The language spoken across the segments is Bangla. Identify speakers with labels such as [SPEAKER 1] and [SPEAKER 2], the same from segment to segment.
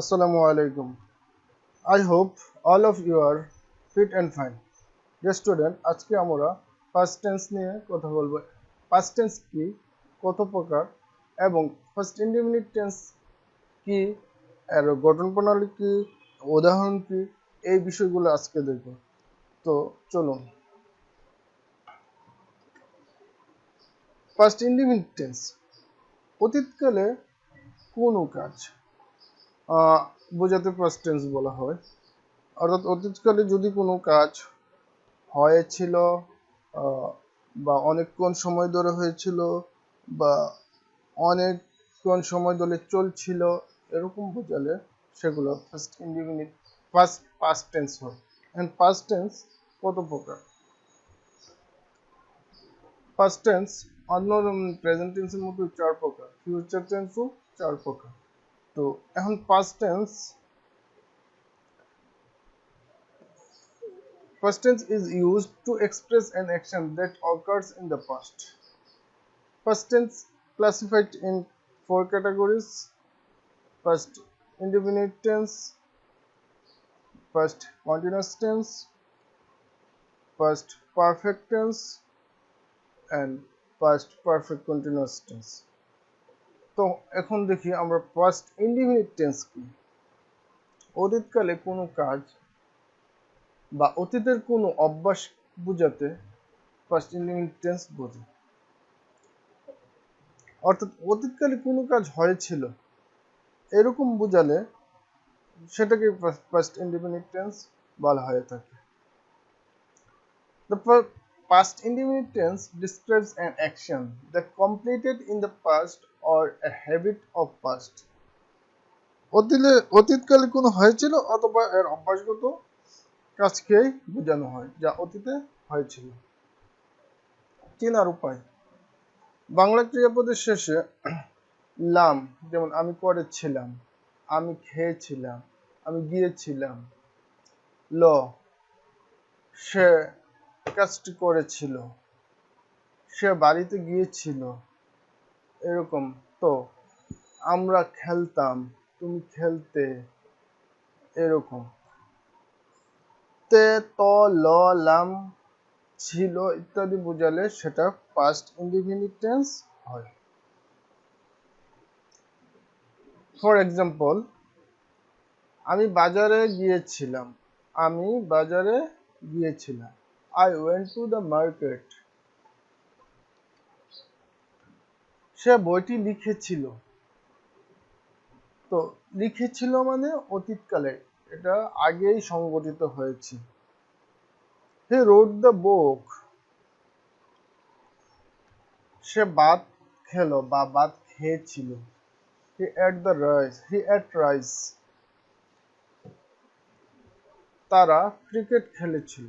[SPEAKER 1] Assalamu alaikum. I hope all of you are fit and fine. Student, আজকে আমরা past tense নিয়ে কথা বলব। Past tense কি? কত প্রকার? এবং ফার্স্ট ইনডিফিনিট টেন্স কি? এর গঠন প্রণালী কি? উদাহরণ কি? এই বিষয়গুলো আজকে দেখব। তো চলুন। ফার্স্ট ইনডিফিনিট টেন্স অতীতকালে কোনো কাজ? বোঝাতে ফার্স্ট টেন্স বলা হয়। অর্থাৎ অতীতকালে যদি কোনো কাজ হয়েছিল বা অনেকক্ষণ সময় ধরে হয়েছিল, বা অনেকক্ষণ সময় ধরে চলছিল, এরকম বোঝালে সেগুলো first indefinite first past tense হয়। অ্যান্ড পাস্ট টেন্স কত প্রকার? পাস্ট টেন্স অন্য প্রেজেন্ট টেন্সের মতো চার প্রকার। ফিউচার টেন্সও চার প্রকার। তো এখন past tense Past tense is used to express an action that occurs in the past. Past tense classified in four categories. Past indefinite tense, past continuous tense, past perfect tense, and past perfect continuous tense. তো এখন দেখি আমরা past indefinite টেন্স কি? অতীতকালে কোনো কাজ বা অতীতের কোনো অভ্যাস বোঝাতে ফার্স্ট ইন্ডিফিনিট টেন্স বোঝে। অর্থাৎ অতীতকালে কোনো কাজ হয়েছিল, এরকম বোঝালে সেটাকে ফার্স্ট ইন্ডিফিনিট টেন্স বলা হয়ে থাকে। Past indefinite tense describes an action that completed in the past or a habit of past. অতীতে অতীতকালে কোনো হয়েছিল অথবা এর অভ্যাসগত কাজকেই বোঝানো হয়, যা অতীতে হয়েছিল চেনার উপায় বাংলা ক্রিয়াপদের শেষে লাম, যেমন, আমি করেছিলাম, আমি খেয়েছিলাম, আমি গিয়েছিলাম, ল, সে কাজটি করেছিল। সে বাড়িতে গিয়েছিল। এরকম, তো, আমরা খেলতাম, তুমি খেলতে। এরকম। তে, ত, ল, লাম, ছিল, ইত্যাদি বোঝালে সেটা পাস্ট ইনডিফিনিট টেন্স হয়। ফর এক্সাম্পল আমি বাজারে গিয়েছিলাম। আমি বাজারে গিয়েছিলাম। I went to the market সে বইটি লিখেছিল। তো লিখেছিল মানে অতীতকালে। এটা আগেই সংগঠিত হয়েছে। হি রোড দ্য বুক সে বাদ খেলো বা ভাত খেয়েছিল। He ate the rice he ate rice তারা ক্রিকেট খেলেছিল।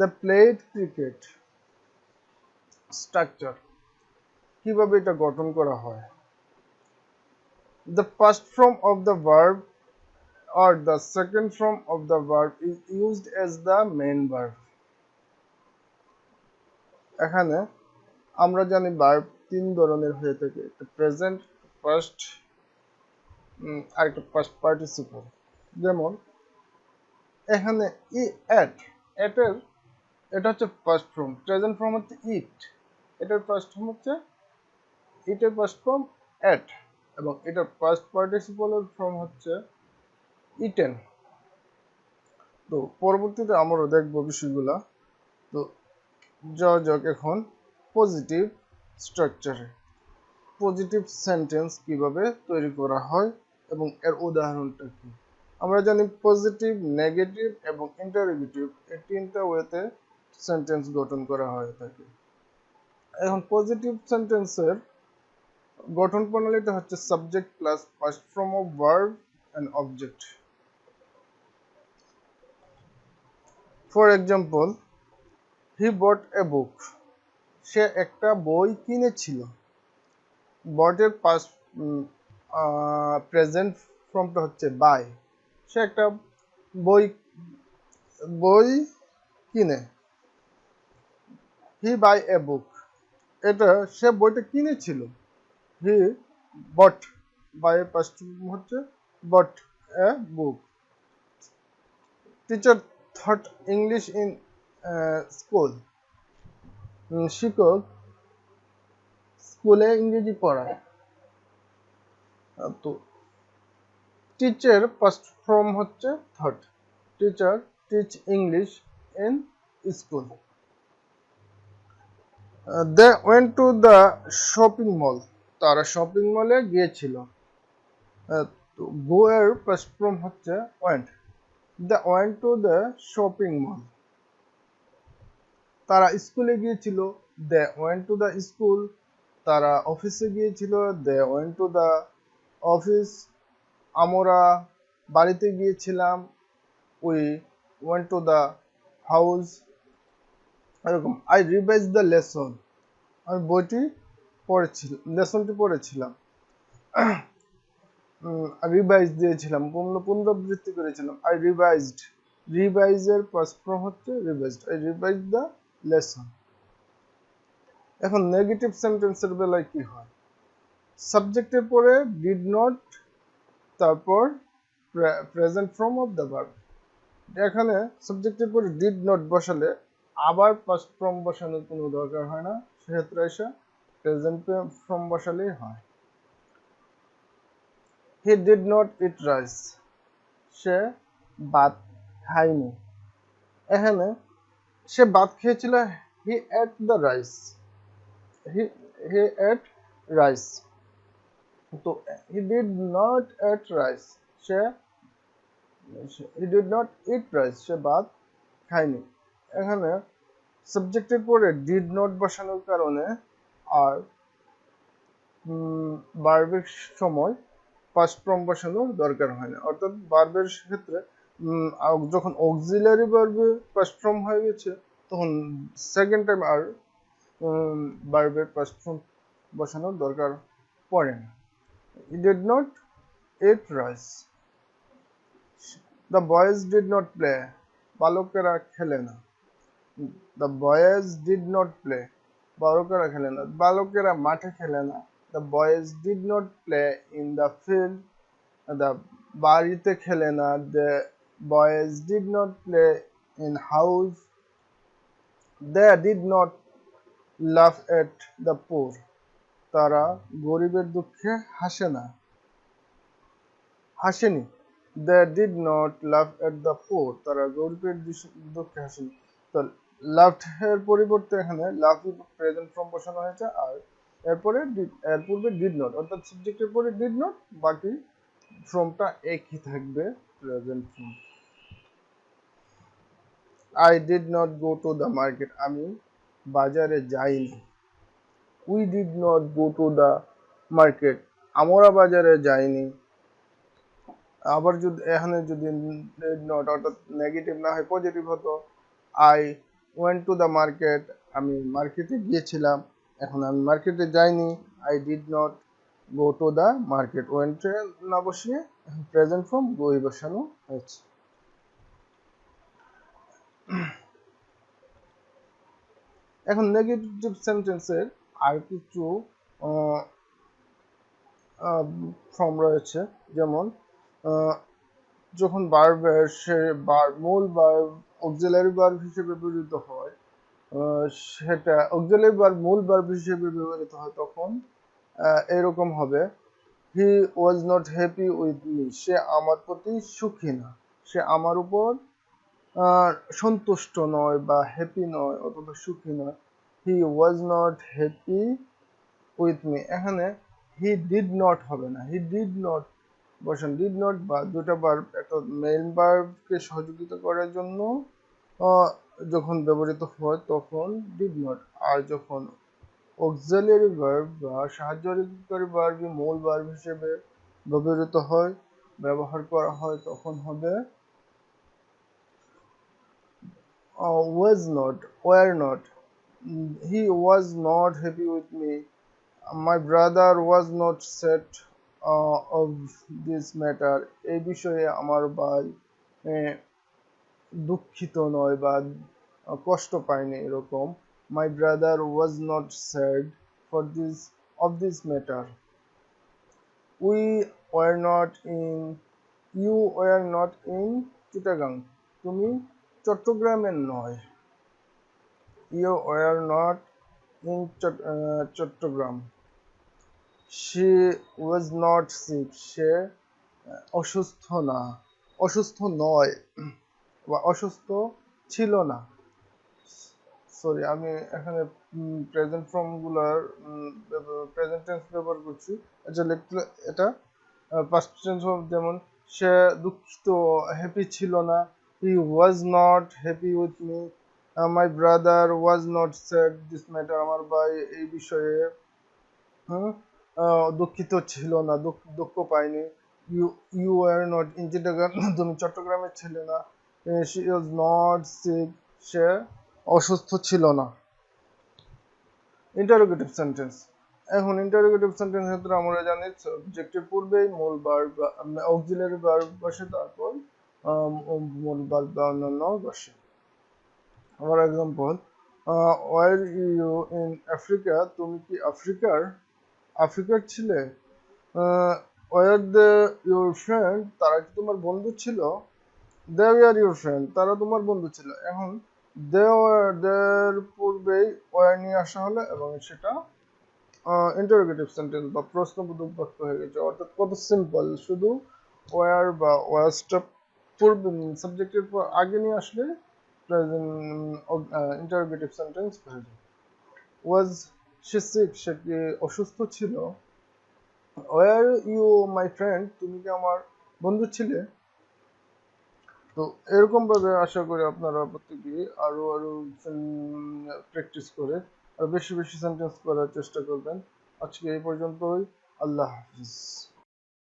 [SPEAKER 1] দ্য প্লেড ক্রিকেট স্ট্রাকচার কীভাবে এটা গঠন করা হয়? The first form of the verb or the second form of the verb is used as the main verb. এখানে আমরা জানি ভার্ব তিন ধরনের হয়ে থাকে। একটা প্রেজেন্ট ফার্স্ট আর একটা ফার্স্ট পার্টিসিপল যেমন, এখানে ই এট এটের এটা হচ্ছে ফার্স্ট ফর্ম প্রেজেন্ট ফর্ম হচ্ছে ইট এটার ফার্স্ট ফর্ম হচ্ছে ইটের ফার্স্ট ফর্ম এট এবং এটার ফার্স্ট পার্টিসিপলের ফর্ম হচ্ছে ইটেন তো পরবর্তীতে আমরা দেখব বিষয়গুলা। তো যাওয়া যাক এখন পজিটিভ স্ট্রাকচারে পজিটিভ সেন্টেন্স কীভাবে তৈরি করা হয় এবং এর উদাহরণটা কি? আমরা জানি পজিটিভ নেগেটিভ এবং ইন্টারোগেটিভ এই তিনটা ওয়েতে সেন্টেন্স গঠন করা হয়ে থাকে এখন পজিটিভ সেন্টেন্সের গঠন প্রণালীটা হচ্ছে subject plus first form of verb and object for example he bought a book সে একটা বই কিনেছিল। বটের পাস প্রেজেন্ট ফর্মটা হচ্ছে বাই সে একটা বই বই কিনে। হি বাই এ বুক এটা সে বইটা কিনেছিল। হি বট বাই এ পাস্ট হচ্ছে bought a book teacher taught English in school শিক্ষক স্কুলে ইংরেজি পড়ায়। তো টিচার ফার্স্ট ফর্ম হচ্ছে third teacher teach English in school they went to the shopping mall তারা শপিং মলে গিয়েছিল। গো এর ফার্স্ট হচ্ছে went they went to the shopping mall তারা স্কুলে গিয়েছিল। They went to the school তারা অফিসে গিয়েছিল। They went to the office আমরা বাড়িতে গিয়েছিলাম। We went to the house এরকম আই রিভাইজ দ্য লেসন আমি বইটি পড়েছিলাম লেসনটি পড়েছিলাম। রিভাইজ দিয়েছিলাম পুনঃ পুনরাবৃত্তি করেছিলাম? আই রিভাইজড রিভাইজের ফার্স্ট ফর্ম হচ্ছে revised I revise the lesson এখন নেগেটিভ সেন্টেন্সের বেলায় কি হয়? সাবজেক্টের পরে ডিড নট তারপর present form of the verb এখানে সাবজেক্টের পরে ডিড নট বসালে আবার ফার্স্ট ফর্ম বসানোর কোনো দরকার হয় না। সেক্ষেত্রে এসে প্রেজেন্ট ফর্ম বসালেই হয়। He did not eat rice সে ভাত খায়নি। এখানে সে ভাত খেয়েছিল he ate the rice he he ate rice তো he did not ate rice say he did not eat rice সে ভাত খায়নি। এখানে সাবজেক্টের পরে ডিড নট বসানোর কারণে আর বার্বের সময় ফার্স্ট ফর্ম বসানোর দরকার হয় না। অর্থাৎ বার্বের ক্ষেত্রে যখন অক্সিলারি বার্বে ফার্স্ট ফর্ম হয়ে গেছে, তখন সেকেন্ড টাইম আর বার্বের ফার্স্ট ফর্ম বসানোর দরকার পড়ে না। Did not ate rice the boys did not play বালকেরা খেলে না। The boys did not play বালকেরা খেলে না, বালকেরা মাঠে খেলে না। The boys did not play in the field the বাড়িতে খেলে না। The boys did not play in house they did not laugh at the poor তারা গরিবের দুঃখে হাসে না, হাসেনি। They did not laugh at the poor তারা গরিবের দুঃখে হাসেনি। তো লাভ এর পরিবর্তে এখানে লাভ প্রেজেন্ট ফর্ম বসানো হয়েছে আর এরপরে এর পূর্বে ডিড নট অর্থাৎ সাবজেক্টের পরে ডিড নট বাকি ফর্মটা একই থাকবে present form I did not go to the market আমি বাজারে যাইনি। We did not go to the market আমরা বাজারে যাইনি। আবার যদি, এখানে যদি নট অর্থাৎ নেগেটিভ না হয় পজিটিভ হতো I went to the market আমি মার্কেটে গিয়েছিলাম। এখন আমি মার্কেটে যাইনি। I did not go to the market ওয়েন্টে না বসিয়ে প্রেজেন্ট ফর্ম গোই বসানো হয়েছে। এখন নেগেটিভ সেন্টেন্সের আর কিছু ফর্ম রয়েছে। যেমন যখন বার্বের সে মূল বার্ব অক্সিলারি বার্ব হিসেবে ব্যবহৃত হয় সেটা অক্সিলারি বার্ব মূল বার্ব হিসেবে ব্যবহৃত হয় তখন এরকম হবে he was not happy with me সে আমার প্রতি সুখী না। সে আমার উপর সন্তুষ্ট নয় বা হ্যাপি নয় অথবা সুখী নয়। He was not happy with me এখানে হি ডিড নট হবে না। হি ডিড নট বসেন ডিড নট বা দুটা ভার্ব একটা মেইন ভার্বকে সহযোগিতা করার জন্য যখন ব্যবহৃত হয় তখন ডিড নট আর যখন অক্সিলারি ভার্ব বা সাহায্যকারী ভার্ব মূল ভার্ব হিসেবে ব্যবহৃত হয়, ব্যবহার করা হয় তখন হবে was not were not he was not happy with me my brother was not sad of this matter এই বিষয়ে আমার ভাই দুঃখিত নয় বা কষ্ট পায়নি এরকম। My brother was not sad for this of this matter we were not in you were not in Chittagong তুমি চট্টগ্রামের নয়। You were not in Chattogram. She was not sick সে অসুস্থ না অসুস্থ নয় বা অসুস্থ ছিল না। সরি আমি এখানে প্রেজেন্ট ফর্মগুলার প্রেজেন্ট টেন্স ব্যবহার করছি। লিখতে এটা পাস্ট টেন্স ফর্ম যেমন সে দুঃখিত হ্যাপি ছিল না he was not happy with me my brother was not sad this matter আমার ভাই এই বিষয়ে হুম, আহ, দুঃখিত ছিল না, দুঃখ পাইনি। ইউ আর নট চিটাগাং তুমি চট্টগ্রামে ছিলে না। নট সিক সে অসুস্থ ছিল না। ইন্টারোগেটিভ সেন্টেন্স এখন ইন্টারোগেটিভ সেন্টেন্স ক্ষেত্রে আমরা জানি সাবজেক্টের পূর্বেই মূল ভার্ব অক্সিলারি ভার্ব বসে, তারপর মূল ভার্ব বা অন্যান্য বসে। For example were you in Africa তুমি কি আফ্রিকার আফ্রিকার ছিলে। ওয়ার দ্য ইউর ফ্রেন্ড, তারা কি তোমার বন্ধু ছিল? দে আর ইউর ফ্রেন্ড, তারা তোমার বন্ধু ছিল। এখন দে দের পূর্বেই ওয়ার নিয়ে আসা হলো এবং সেটা ইন্টারোগেটিভ সেন্টেন্স বা প্রশ্নবোধক বাক্য হয়ে গেছে। অর্থাৎ কত সিম্পল শুধু ওয়ার বা ওয়ার্সটা পূর্বে সাবজেক্টের পর আগে নিয়ে আসলে ইন্টারোগেটিভ সেন্টেন্স হয়ে যায়। ওয়াজ সে সে অসুস্থ ছিল। ওয়ার ইউ মাই ফ্রেন্ড তুমি কি আমার বন্ধু ছিলে? তো এরকম ভাবে আশা করি আপনারা প্রত্যেকে আরও আরও প্র্যাকটিস করে, আর বেশি বেশি সেন্টেন্স করার চেষ্টা করবেন। আজকে এই পর্যন্তই। আল্লাহ হাফিজ।